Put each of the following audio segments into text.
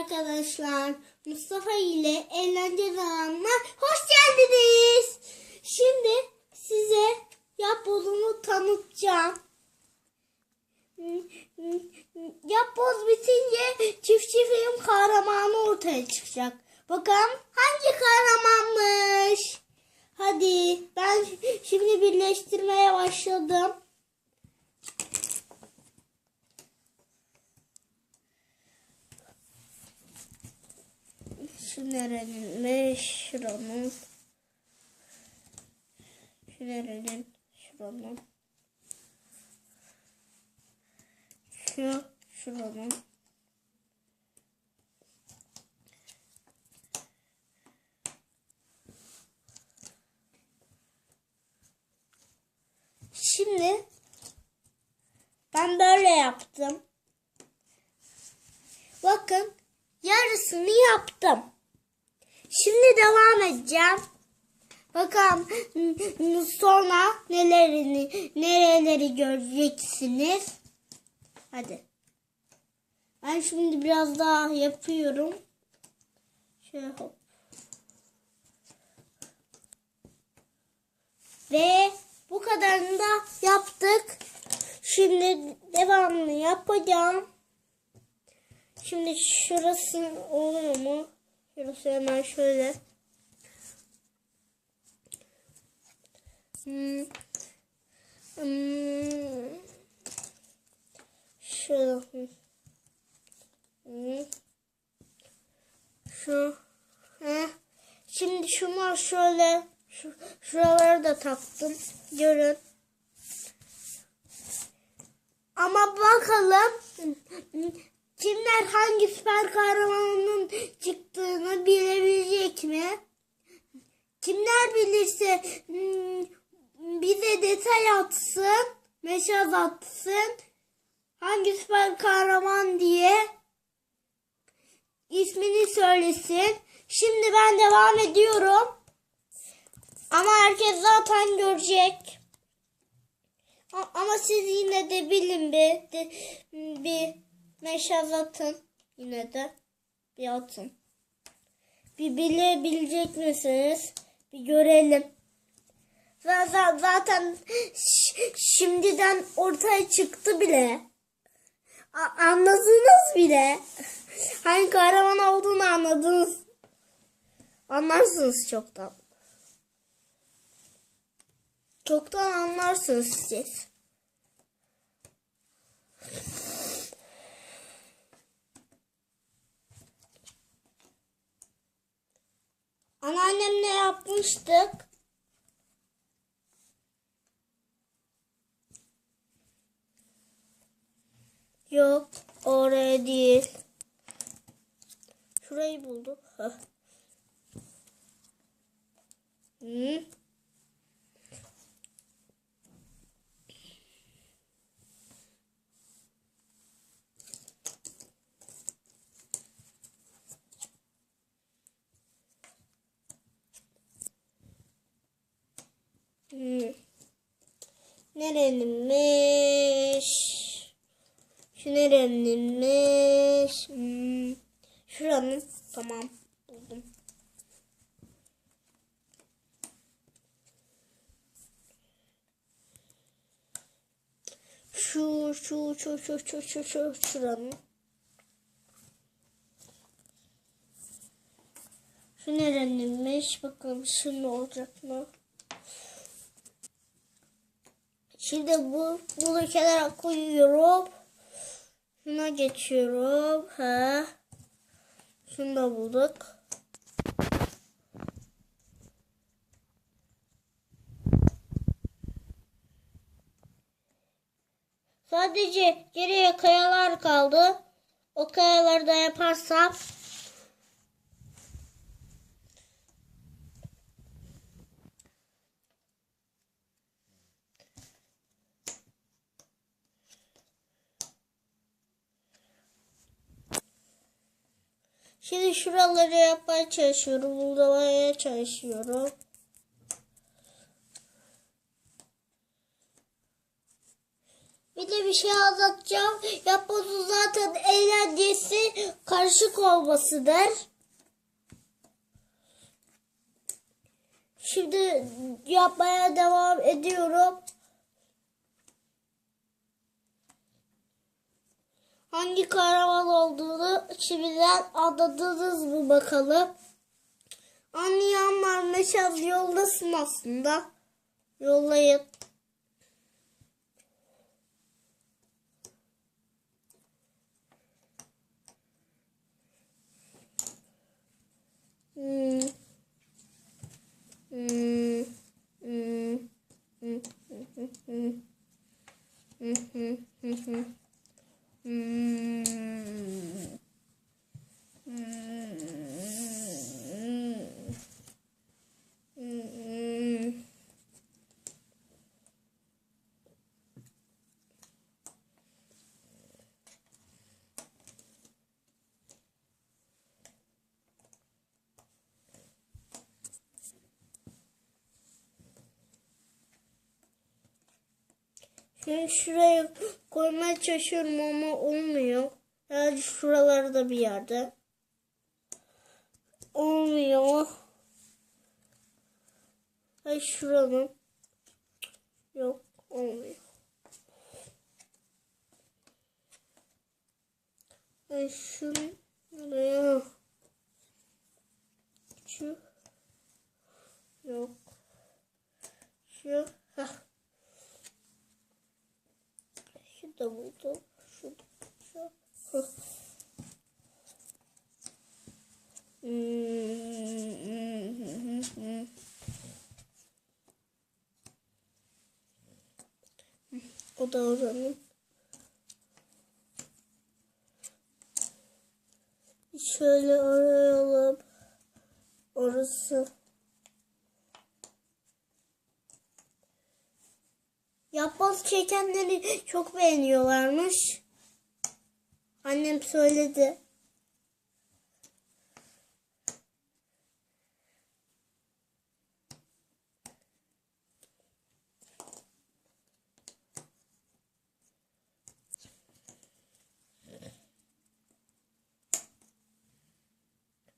arkadaşlar. Mustafa ile eğlence zamanına hoş geldiniz. Şimdi size yapbozunu tanıtacağım. Yapboz bitince çiftçi film kahramanı ortaya çıkacak. Bakalım hangi kahramanmış? Hadi ben şimdi birleştirmeye başladım. Şu nerenin şuranın şu nerenin şuranın şu şuranın Şimdi ben böyle yaptım. Bakın yarısını yaptım. Şimdi devam edeceğim. Bakalım n- sonra nelerini nereleri göreceksiniz. Hadi. Ben şimdi biraz daha yapıyorum. Şöyle hop. Ve bu kadarını da yaptık. Şimdi devamını yapacağım. Şimdi şurası olur mu? Şurası hemen şöyle. Hmm. Hmm. Şu. Hmm. Şu. Heh. Şimdi şunu şöyle şu, şuraları da taktım. Görün. Ama bakalım kimler hangi süper kahramanın çıktığını bilebilecek mi? Kimler bilirse hmm, bize detay atsın, mesaj atsın. Hangi süper kahraman diye ismini söylesin. Şimdi ben devam ediyorum. Ama herkes zaten görecek. Ama siz yine de bilin bir, de- bir mesaj atın. Yine de bir atın. Bir bilebilecek misiniz? Bir görelim. Zaten, zaten şimdiden ortaya çıktı bile. A- anladınız bile. Hangi kahraman olduğunu anladınız. Anlarsınız çoktan. Çoktan anlarsınız siz. Anneannemle yapmıştık. Yok, oraya değil. Şurayı bulduk. Heh. Hmm. Nereninmiş? Şu nereninmiş? Hmm. Şuranın. Tamam. Buldum. Şu, şu, şu, şu, şu, şu, şu, şuranın. Şu nereninmiş? Bakalım şimdi olacak mı? Şimdi bu bunu kenara koyuyorum. Şuna geçiyorum. Ha. Şunu da bulduk. Sadece geriye kayalar kaldı. O kayaları da yaparsam Şimdi şuraları yapmaya çalışıyorum. Bulamaya çalışıyorum. Bir de bir şey anlatacağım. Yapbozu zaten eğlencesi karışık olmasıdır. Şimdi yapmaya devam ediyorum. Hangi kahraman olduğunu şimdiden anladınız mı bakalım. Anlayanlar mesaj yollasın aslında. Yollayın. Hmm. Hmm. Hmm. Hmm. Hmm. Hmm. Hmm. Hmm. 嗯。Şuraya koymaya çalışıyorum ama olmuyor. Yani şuralarda bir yerde. Olmuyor. Ay şuranın. Yok olmuyor. Ay şuraya. Şu. Yok. Şu. Hah. Şu da buldum. Şu. Şu. O da oranın. Şöyle arayalım. Orası. Yapboz çekenleri çok beğeniyorlarmış. Annem söyledi.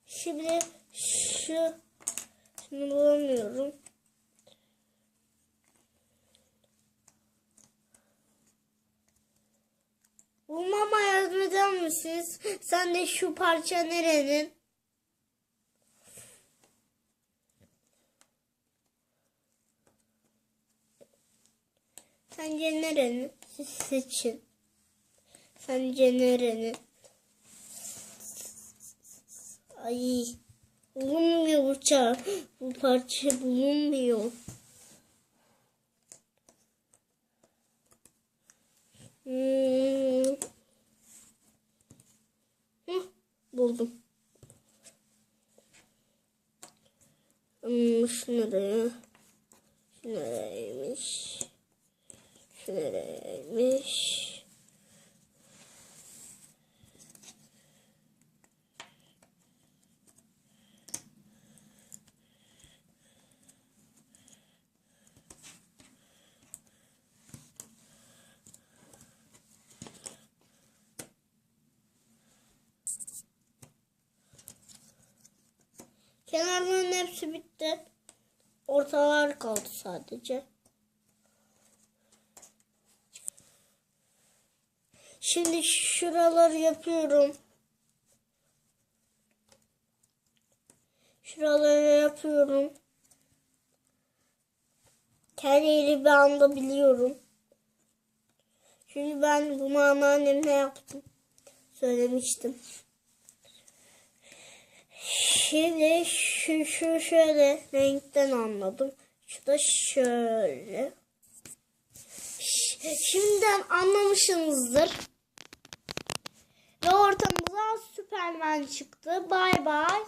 Şimdi şu şunu bulamıyorum. Misiniz? Sen de şu parça nerenin? Sence nerenin? Siz seçin. Sence nerenin? Ay bulunmuyor bu çar. Bu parça bulunmuyor. Hmm. Buldum. Hmm, şu nereye? Şu nereymiş? Şu nereymiş? Kenarların hepsi bitti. Ortalar kaldı sadece. Şimdi şuraları yapıyorum. Şuraları yapıyorum. Kendini bir anda biliyorum. Çünkü ben bunu anneannemle yaptım. Söylemiştim. Şimdi şu, şu şöyle renkten anladım. Şu da şöyle. Şimdiden anlamışsınızdır. Ve ortamıza Süpermen çıktı. Bay bay.